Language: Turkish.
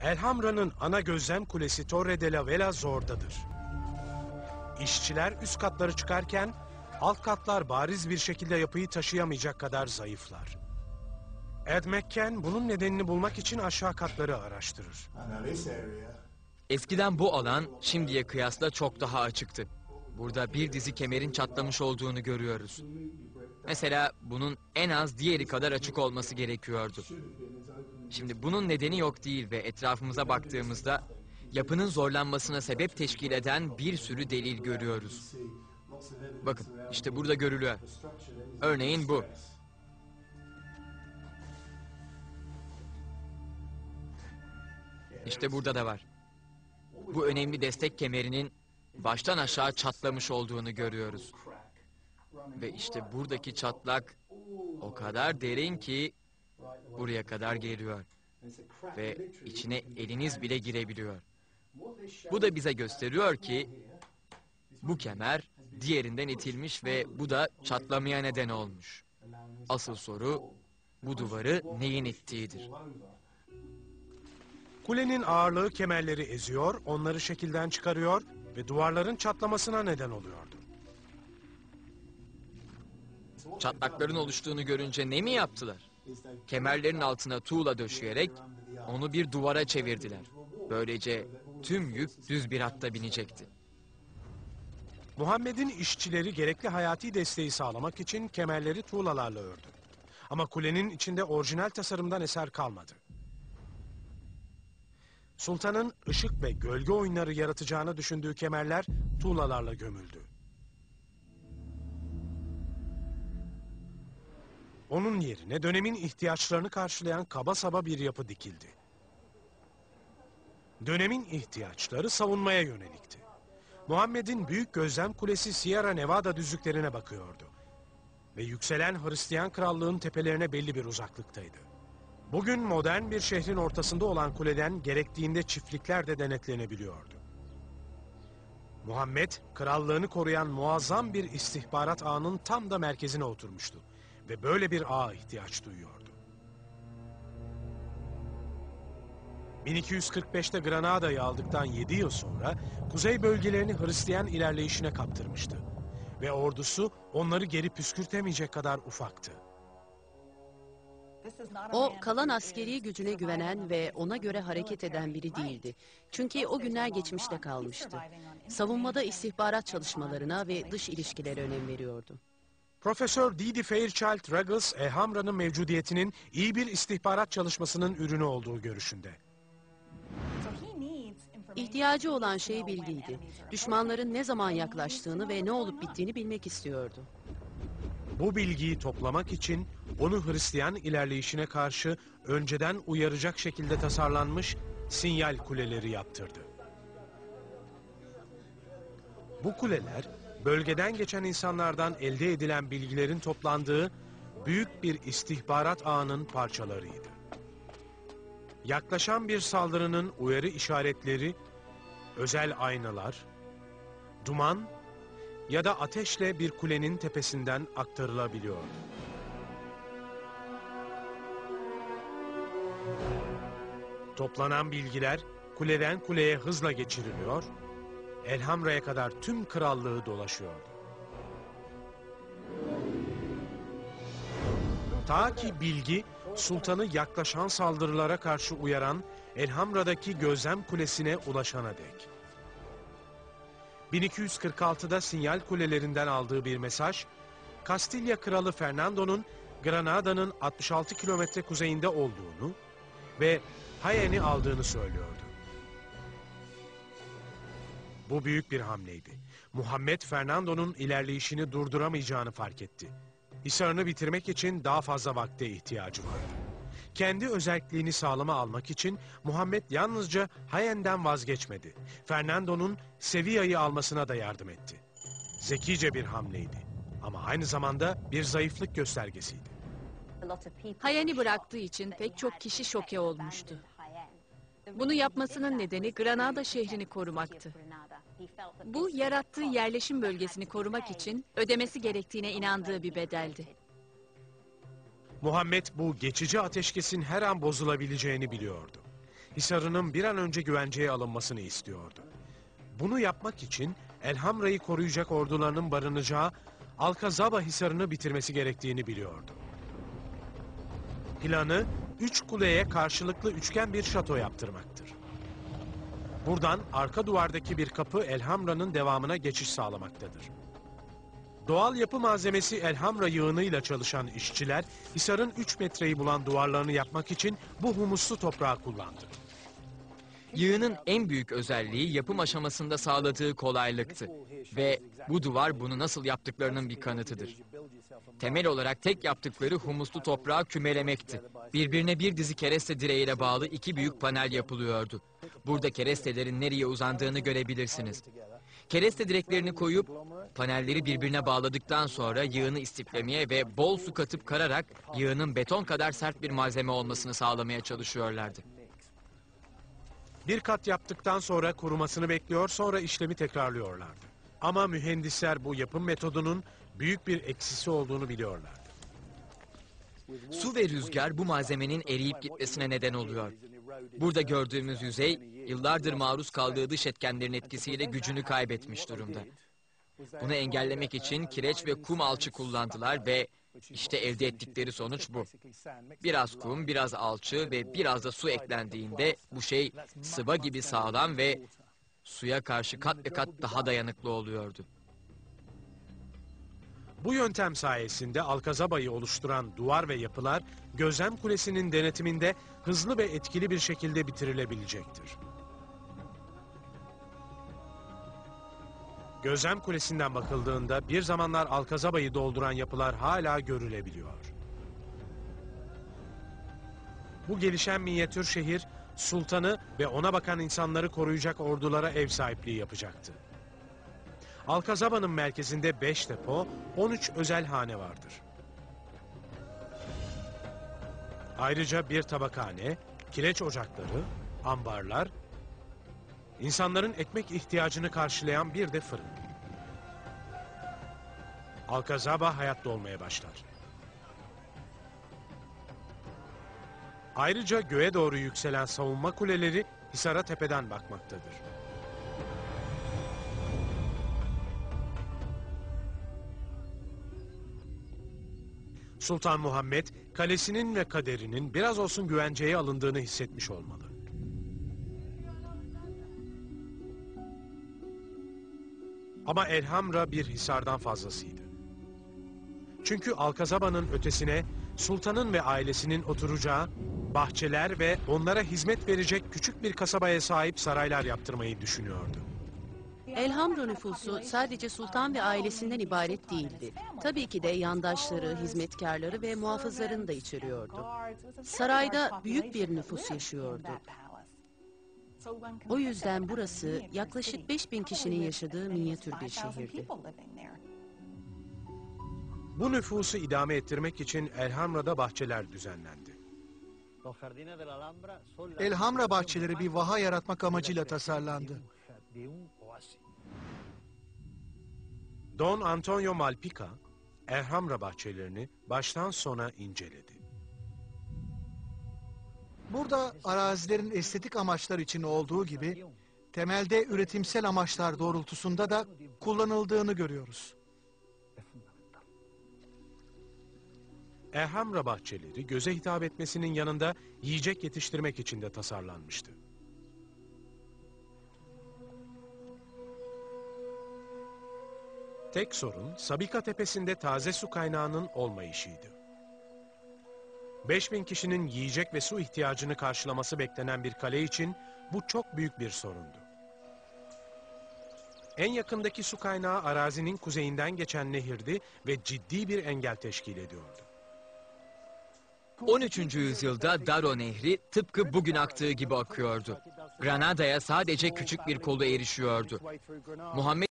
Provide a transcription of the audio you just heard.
Elhamra'nın ana gözlem kulesi Torre de la Vela zordadır. İşçiler üst katları çıkarken alt katlar bariz bir şekilde yapıyı taşıyamayacak kadar zayıflar. Ed McCann bunun nedenini bulmak için aşağı katları araştırır. Eskiden bu alan şimdiye kıyasla çok daha açıktı. Burada bir dizi kemerin çatlamış olduğunu görüyoruz. Mesela bunun en az diğeri kadar açık olması gerekiyordu. Şimdi bunun nedeni yok değil ve etrafımıza baktığımızda yapının zorlanmasına sebep teşkil eden bir sürü delil görüyoruz. Bakın işte burada görülüyor. Örneğin bu. İşte burada da var. Bu önemli destek kemerinin baştan aşağı çatlamış olduğunu görüyoruz. Ve işte buradaki çatlak o kadar derin ki buraya kadar geliyor. Ve içine eliniz bile girebiliyor. Bu da bize gösteriyor ki bu kemer diğerinden itilmiş ve bu da çatlamaya neden olmuş. Asıl soru bu duvarı neyin ittiğidir. Kulenin ağırlığı kemerleri eziyor, onları şekilden çıkarıyor ve duvarların çatlamasına neden oluyordu. Çatlakların oluştuğunu görünce ne mi yaptılar? Kemerlerin altına tuğla döşeyerek onu bir duvara çevirdiler. Böylece tüm yük düz bir hatta binecekti. Muhammed'in işçileri gerekli hayati desteği sağlamak için kemerleri tuğlalarla ördü. Ama kulenin içinde orijinal tasarımdan eser kalmadı. Sultanın ışık ve gölge oyunları yaratacağını düşündüğü kemerler tuğlalarla gömüldü. Onun yerine dönemin ihtiyaçlarını karşılayan kaba saba bir yapı dikildi. Dönemin ihtiyaçları savunmaya yönelikti. Muhammed'in büyük gözlem kulesi Sierra Nevada düzlüklerine bakıyordu. Ve yükselen Hristiyan krallığın tepelerine belli bir uzaklıktaydı. Bugün modern bir şehrin ortasında olan kuleden gerektiğinde çiftlikler de denetlenebiliyordu. Muhammed, krallığını koruyan muazzam bir istihbarat ağının tam da merkezine oturmuştu ve böyle bir ağa ihtiyaç duyuyordu. 1245'te Granada'yı aldıktan 7 yıl sonra kuzey bölgelerini Hristiyan ilerleyişine kaptırmıştı ve ordusu onları geri püskürtemeyecek kadar ufaktı. O kalan askeri gücüne güvenen ve ona göre hareket eden biri değildi. Çünkü o günler geçmişte kalmıştı. Savunmada istihbarat çalışmalarına ve dış ilişkilere önem veriyordu. Profesör Didi Fairchild Ruggles, Elhamra'nın mevcudiyetinin iyi bir istihbarat çalışmasının ürünü olduğu görüşünde. İhtiyacı olan şey bilgiydi. Düşmanların ne zaman yaklaştığını ve ne olup bittiğini bilmek istiyordu. Bu bilgiyi toplamak için onu Hristiyan ilerleyişine karşı önceden uyaracak şekilde tasarlanmış sinyal kuleleri yaptırdı. Bu kuleler bölgeden geçen insanlardan elde edilen bilgilerin toplandığı büyük bir istihbarat ağının parçalarıydı. Yaklaşan bir saldırının uyarı işaretleri, özel aynalar, duman ya da ateşle bir kulenin tepesinden aktarılabiliyordu. Toplanan bilgiler kuleden kuleye hızla geçiriliyor, Elhamra'ya kadar tüm krallığı dolaşıyordu. Ta ki bilgi sultanı yaklaşan saldırılara karşı uyaran Elhamra'daki gözlem kulesine ulaşana dek. 1246'da sinyal kulelerinden aldığı bir mesaj, Kastilya Kralı Fernando'nun Granada'nın 66 kilometre kuzeyinde olduğunu ve Hayen'i aldığını söylüyordu. Bu büyük bir hamleydi. Muhammed Fernando'nun ilerleyişini durduramayacağını fark etti. Hisarını bitirmek için daha fazla vakte ihtiyacı vardı. Kendi özelliğini sağlama almak için Muhammed yalnızca Hayen'den vazgeçmedi. Fernando'nun Sevilla'yı almasına da yardım etti. Zekice bir hamleydi. Ama aynı zamanda bir zayıflık göstergesiydi. Hayani bıraktığı için pek çok kişi şoke olmuştu. Bunu yapmasının nedeni Granada şehrini korumaktı. Bu yarattığı yerleşim bölgesini korumak için ödemesi gerektiğine inandığı bir bedeldi. Muhammed bu geçici ateşkesin her an bozulabileceğini biliyordu. Hisarı'nın bir an önce güvenceye alınmasını istiyordu. Bunu yapmak için Elhamra'yı koruyacak ordularının barınacağı Alkazaba Hisarı'nı bitirmesi gerektiğini biliyordu. Planı üç kuleye karşılıklı üçgen bir şato yaptırmaktır. Buradan arka duvardaki bir kapı Elhamra'nın devamına geçiş sağlamaktadır. Doğal yapı malzemesi Elhamra yığınıyla çalışan işçiler, Hisar'ın 3 metreyi bulan duvarlarını yapmak için bu humuslu toprağı kullandı. Yığının en büyük özelliği yapım aşamasında sağladığı kolaylıktı. Ve bu duvar bunu nasıl yaptıklarının bir kanıtıdır. Temel olarak tek yaptıkları humuslu toprağı kümelemekti. Birbirine bir dizi kereste direğiyle bağlı iki büyük panel yapılıyordu. Burada kerestelerin nereye uzandığını görebilirsiniz. Kereste direklerini koyup panelleri birbirine bağladıktan sonra yığını istiflemeye ve bol su katıp kararak yığının beton kadar sert bir malzeme olmasını sağlamaya çalışıyorlardı. Bir kat yaptıktan sonra kurumasını bekliyor, sonra işlemi tekrarlıyorlardı. Ama mühendisler bu yapım metodunun büyük bir eksisi olduğunu biliyorlardı. Su ve rüzgar bu malzemenin eriyip gitmesine neden oluyor. Burada gördüğümüz yüzey yıllardır maruz kaldığı dış etkenlerin etkisiyle gücünü kaybetmiş durumda. Bunu engellemek için kireç ve kum alçı kullandılar ve işte elde ettikleri sonuç bu. Biraz kum, biraz alçı ve biraz da su eklendiğinde bu şey sıva gibi sağlam ve suya karşı kat ve kat daha dayanıklı oluyordu. Bu yöntem sayesinde Alkazaba'yı oluşturan duvar ve yapılar gözlem kulesinin denetiminde hızlı ve etkili bir şekilde bitirilebilecektir. Gözlem kulesinden bakıldığında bir zamanlar Alkazaba'yı dolduran yapılar hala görülebiliyor. Bu gelişen minyatür şehir sultanı ve ona bakan insanları koruyacak ordulara ev sahipliği yapacaktı. Alkazaba'nın merkezinde 5 depo, 13 özel hane vardır. Ayrıca bir tabakhane, kireç ocakları, ambarlar, insanların ekmek ihtiyacını karşılayan bir de fırın. Alkazaba hayatta olmaya başlar. Ayrıca göğe doğru yükselen savunma kuleleri Hisar'a tepeden bakmaktadır. Sultan Muhammed kalesinin ve kaderinin biraz olsun güvenceye alındığını hissetmiş olmalı. Ama Elhamra bir hisardan fazlasıydı. Çünkü Alkazaba'nın ötesine sultanın ve ailesinin oturacağı bahçeler ve onlara hizmet verecek küçük bir kasabaya sahip saraylar yaptırmayı düşünüyordu. Elhamra nüfusu sadece sultan ve ailesinden ibaret değildi. Tabii ki de yandaşları, hizmetkarları ve muhafızlarını da içeriyordu. Sarayda büyük bir nüfus yaşıyordu. O yüzden burası yaklaşık 5000 kişinin yaşadığı minyatür bir şehirdi. Bu nüfusu idame ettirmek için Elhamra'da bahçeler düzenlendi. Elhamra bahçeleri bir vaha yaratmak amacıyla tasarlandı. Don Antonio Malpica, Elhamra bahçelerini baştan sona inceledi. Burada arazilerin estetik amaçlar için olduğu gibi temelde üretimsel amaçlar doğrultusunda da kullanıldığını görüyoruz. Elhamra bahçeleri göze hitap etmesinin yanında yiyecek yetiştirmek için de tasarlanmıştı. Tek sorun Sabika tepesinde taze su kaynağının olmayışıydı. 5000 kişinin yiyecek ve su ihtiyacını karşılaması beklenen bir kale için bu çok büyük bir sorundu. En yakındaki su kaynağı arazinin kuzeyinden geçen nehirdi ve ciddi bir engel teşkil ediyordu. 13. yüzyılda Daro Nehri tıpkı bugün aktığı gibi akıyordu. Granada'ya sadece küçük bir kolu erişiyordu. Muhammed